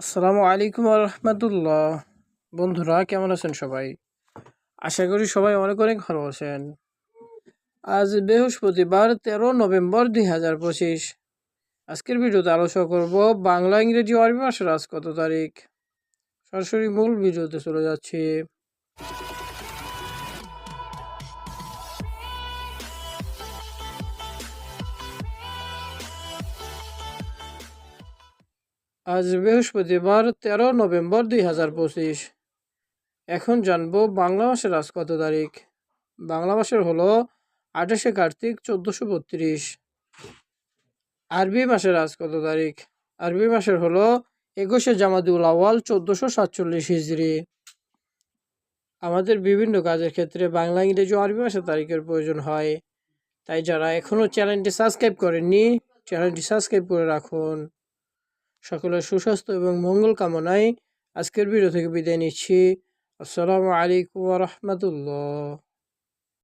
আসসালামু আলাইকুম রহমতুল্লাহ বন্ধুরা, কেমন আছেন সবাই? আশা করি সবাই অনেক অনেক ভালো আছেন। আজ বৃহস্পতিবার, তেরো নভেম্বর দুই হাজার পঁচিশ। আজকের ভিডিওতে আলোচনা করব বাংলা, ইংরেজি আরবি মাসের আজ কত তারিখ? সরাসরি মূল ভিডিওতে চলে যাচ্ছি। আজ বৃহস্পতিবার, তেরো নভেম্বর দুই হাজার পঁচিশ। এখন জানব বাংলা মাসের আজ কত তারিখ। বাংলা মাসের হলো আঠাশে কার্তিক চোদ্দোশো বত্রিশ। আরবি মাসের আজ কত তারিখ? আরবি মাসের হলো একুশে জামাদিউল আওয়াল চোদ্দোশো সাতচল্লিশ হিজড়ি আমাদের বিভিন্ন কাজের ক্ষেত্রে বাংলা, ইংরেজি ও আরবি মাসের তারিখের প্রয়োজন হয়। তাই যারা এখনও চ্যানেলটি সাবস্ক্রাইব করেননি, চ্যানেলটি সাবস্ক্রাইব করে রাখুন। সকলের সুস্বাস্থ্য এবং মঙ্গল কামনায় আজকের ভিডিও থেকে বিদায় নিচ্ছি। আসসালামু আলাইকুম রহমতুল্লাহ।